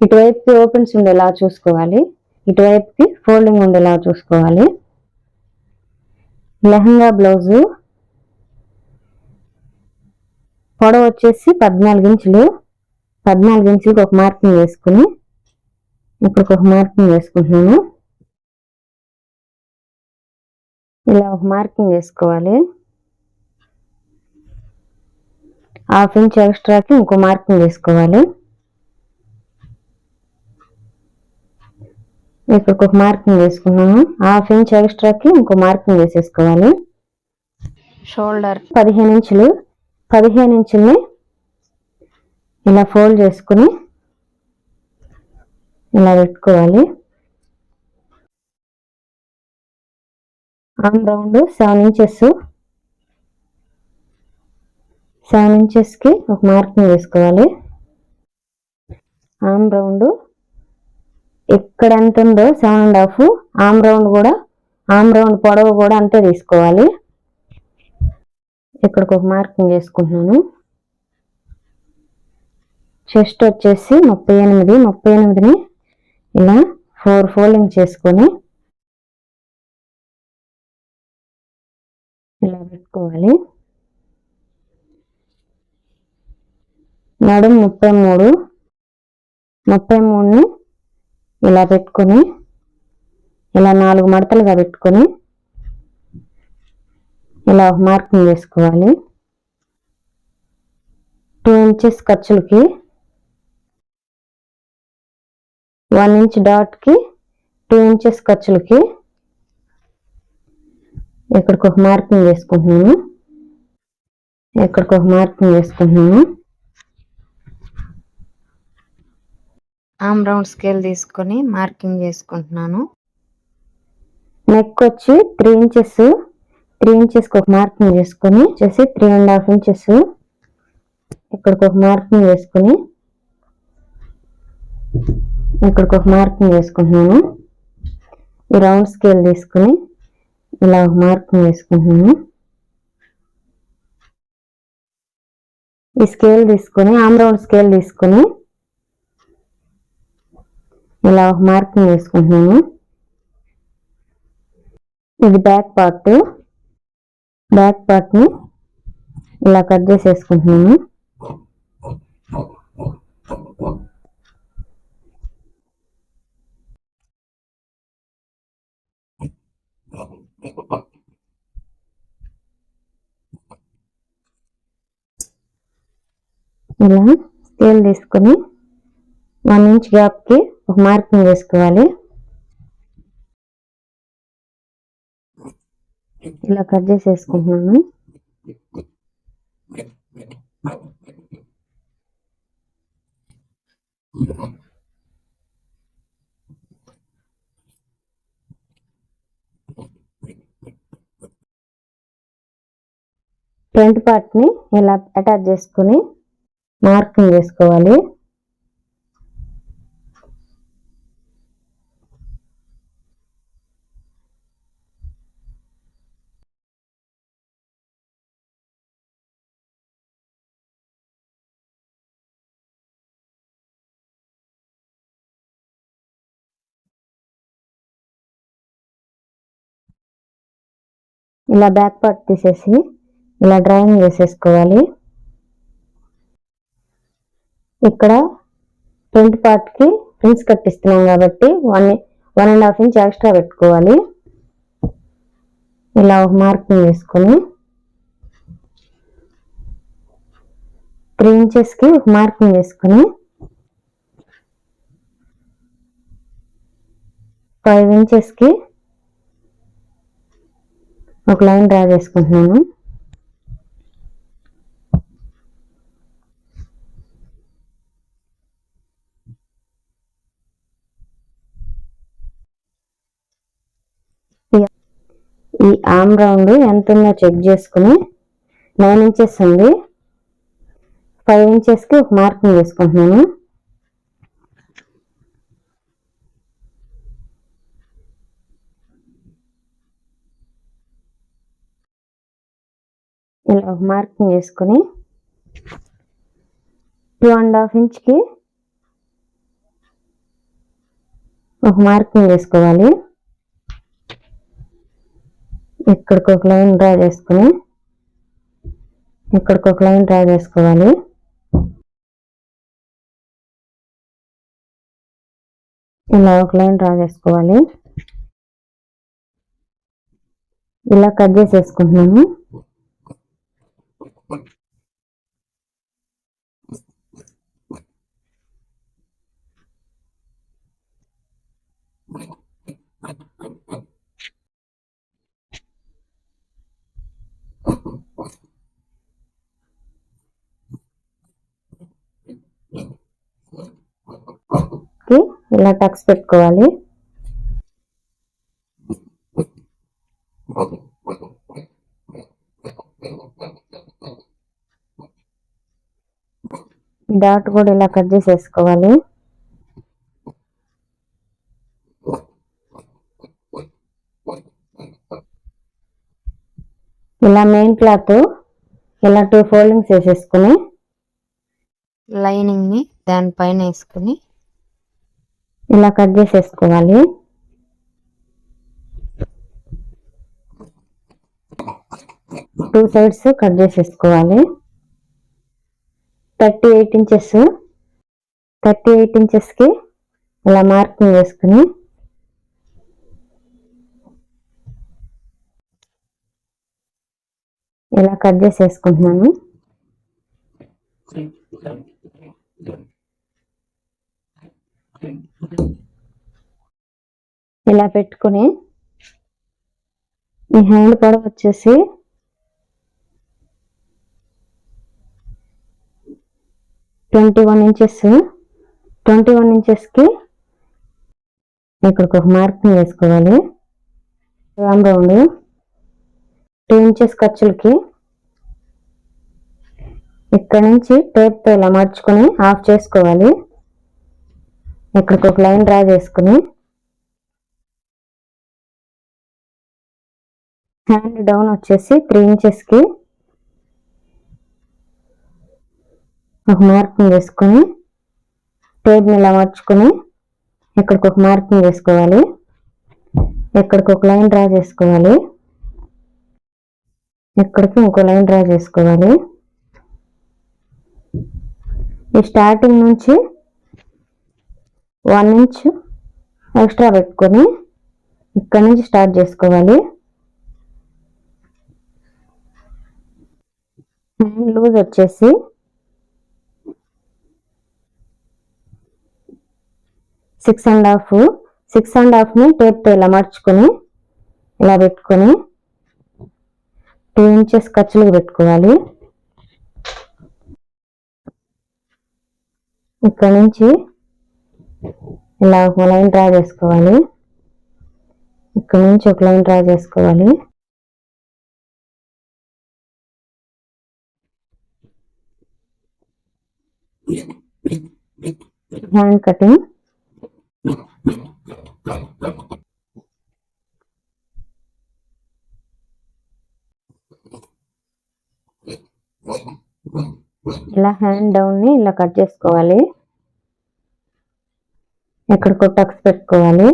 ఇటువైపుకి opens ఉండేలా చూసుకోవాలి. ఇటువైపుకి folding ఉండేలా చూసుకోవాలి. లెహంగా బ్లౌజు. పొడవు వచ్చేసి పద్నాలుగు ఇంచులు. పద్నాలుగు ఇంచులకు ఒక మార్కింగ్ వేసుకుని ఇప్పుడు ఒక మార్కింగ్ వేసుకుంటున్నాను. ఇలా ఒక మార్కింగ్ వేసుకోవాలి. హాఫ్ ఇంచ్ ఎక్స్ట్రాకి ఇంకో మార్కింగ్ వేసుకోవాలి. ఇక్కడికి ఒక మార్కింగ్ వేసుకున్నాము హాఫ్ ఇంచ్ ఎక్స్ట్రాకి ఇంకో మార్కింగ్ వేసేసుకోవాలి. షోల్డర్. పదిహేను ఇంచులు. పదిహేను ఇంచుల్ని ఇలా ఫోల్డ్ చేసుకుని ఇలా పెట్టుకోవాలి. Arm round seven inches. Seven ఇంచెస్కి ఒక మార్కింగ్ వేసుకోవాలి. ఆమ్ రౌండ్ ఎక్కడ ఎంత ఉందో seven and half arm round కూడా ఆమ్ రౌండ్ పొడవు కూడా అంతే తీసుకోవాలి. ఇక్కడికి ఒక మార్కింగ్ చేసుకుంటున్నాను చెస్ట్ వచ్చేసి ముప్పై ఎనిమిది ముప్పై ఎనిమిదిని ఇలా ఫోర్ ఫోల్డింగ్ చేసుకొని ఇలా పెట్టుకోవాలి. నడుము ముప్పై మూడు ముప్పై మూడుని ఇలా పెట్టుకొని ఇలా నాలుగు మడతలుగా పెట్టుకొని ఇలా ఒక మార్కింగ్ వేసుకోవాలి టూ ఇంచెస్ ఖర్చులకి వన్ ఇంచ్ డాట్కి టూ ఇంచెస్ ఖర్చులకి ఇక్కడికి ఒక మార్కింగ్ వేసుకుంటున్నాను. ఇక్కడికి ఒక మార్కింగ్ వేసుకుంటున్నాను. ఆమ్ రౌండ్ స్కేల్ తీసుకొని మార్కింగ్ చేసుకుంటున్నాను. నెక్ వచ్చి త్రీ ఇంచెస్ త్రీ ఇంచెస్కి ఒక మార్కింగ్ చేసుకొని వచ్చేసి త్రీ అండ్ హాఫ్ ఇంచెస్. ఇక్కడికి ఒక మార్కింగ్ వేసుకొని ఇక్కడికి ఒక మార్కింగ్ వేసుకుంటున్నాను ఈ రౌండ్ స్కేల్ తీసుకుని ఇలా ఒక మార్కింగ్ వేసుకుంటున్నాను ఈ స్కేల్ తీసుకొని ఆమ్ రౌండ్ స్కేల్ తీసుకొని ఇలా ఒక మార్కింగ్ వేసుకుంటున్నాను. ఇది బ్యాక్ పార్ట్ బ్యాక్ పార్ట్ని ఇలా కట్ చేసేసుకుంటున్నాను. ఇలా స్కేల్ తీసుకొని వన్ ఇంచ్ గ్యాప్కి ఒక మార్కింగ్ వేసుకోవాలి. ఇలా కట్ చేసేసుకుంటున్నాను. ఫ్రంట్ పార్ట్ని ఇలా అటాచ్ చేసుకొని మార్కింగ్ వేసుకోవాలి. ఇలా బ్యాక్ పార్ట్ తీసేసి ఇలా డ్రాయింగ్ వేసేసుకోవాలి. ఇక్కడ ఫ్రంట్ పార్ట్కి ప్రిన్స్ కట్టిస్తున్నాం కాబట్టి one one and half inch extra పెట్టుకోవాలి. ఇలా ఒక మార్కింగ్ వేసుకొని త్రీ ఇంచెస్కి ఒక మార్కింగ్ వేసుకొని ఫైవ్ ఇంచెస్కి ఒక లైన్ డ్రా చేసుకుంటున్నాను. ఈ ఆమ్ రౌండ్ ఎంత ఉందో చెక్ చేసుకుని నైన్ ఇంచెస్ ఉంది. ఫైవ్ ఇంచెస్కి ఒక మార్కింగ్ వేసుకుంటున్నాను ఇలా ఒక మార్కింగ్ వేసుకొని టూ అండ్ హాఫ్ ఇంచ్కి ఒక మార్కింగ్ చేసుకోవాలి ఇక్కడికి ఒక లైన్ డ్రా చేసుకుని ఇక్కడికి ఒక లైన్ డ్రా చేసుకోవాలి. ఇలా ఒక లైన్ డ్రా చేసుకోవాలి. ఇలా కట్ చేసేసుకుంటున్నాము. ఇలా టక్స్ పెట్టుకోవాలి. డాట్ కూడా ఇలా కట్ చేసేసుకోవాలి. ఇలా మెయిన్ క్లాత్ ఇలా టూ ఫోల్డింగ్స్ వేసేసుకుని లైనింగ్ని దానిపైన వేసుకుని ఇలా కట్ చేసేసుకోవాలి. టూ సైడ్స్ కట్ చేసేసుకోవాలి. Thirty eight inches thirty eight ఇంచెస్కి ఇలా మార్కింగ్ వేసుకుని ఇలా కట్ చేసేసుకుంటున్నాను. ఇలా పెట్టుకుని ఈ హ్యాండ్ కూడా వచ్చేసి twenty one inches twenty one ఇంచెస్కి ఇక్కడికి ఒక మార్కింగ్ వేసుకోవాలి. రామ్ రౌండ్. టూ ఇంచెస్ ఖర్చులకి ఇక్కడ నుంచి టేప్తో ఇలా మార్చుకొని ఆఫ్ చేసుకోవాలి. ఇక్కడికి ఒక లైన్ డ్రా చేసుకుని హ్యాండ్ డౌన్ వచ్చేసి త్రీ ఇంచెస్కి ఒక మార్కింగ్ వేసుకొని టేప్ని ఇలా మార్చుకొని ఇక్కడికి ఒక మార్కింగ్ వేసుకోవాలి. ఇక్కడికి ఒక లైన్ డ్రా చేసుకోవాలి. ఇక్కడికి ఇంకో లైన్ డ్రా చేసుకోవాలి. ఈ స్టార్టింగ్ నుంచి వన్ ఇంచ్ ఎక్స్ట్రా పెట్టుకొని ఇక్కడ నుంచి స్టార్ట్ చేసుకోవాలి. లూజ్ వచ్చేసి six and half six and హాఫ్ని టేప్తో ఇలా మర్చుకొని ఇలా పెట్టుకొని టూ ఇంచెస్ ఖర్చులకు పెట్టుకోవాలి. ఇక్కడ నుంచి ఇలా ఒక లైన్ డ్రా చేసుకోవాలి. ఇక్కడ నుంచి ఒక లైన్ డ్రా చేసుకోవాలి. Hand cutting. ఇలా హ్యాండ్ డౌన్ని ఇలా కట్ చేసుకోవాలి. ఎక్కడికో టక్స్ పెట్టుకోవాలి.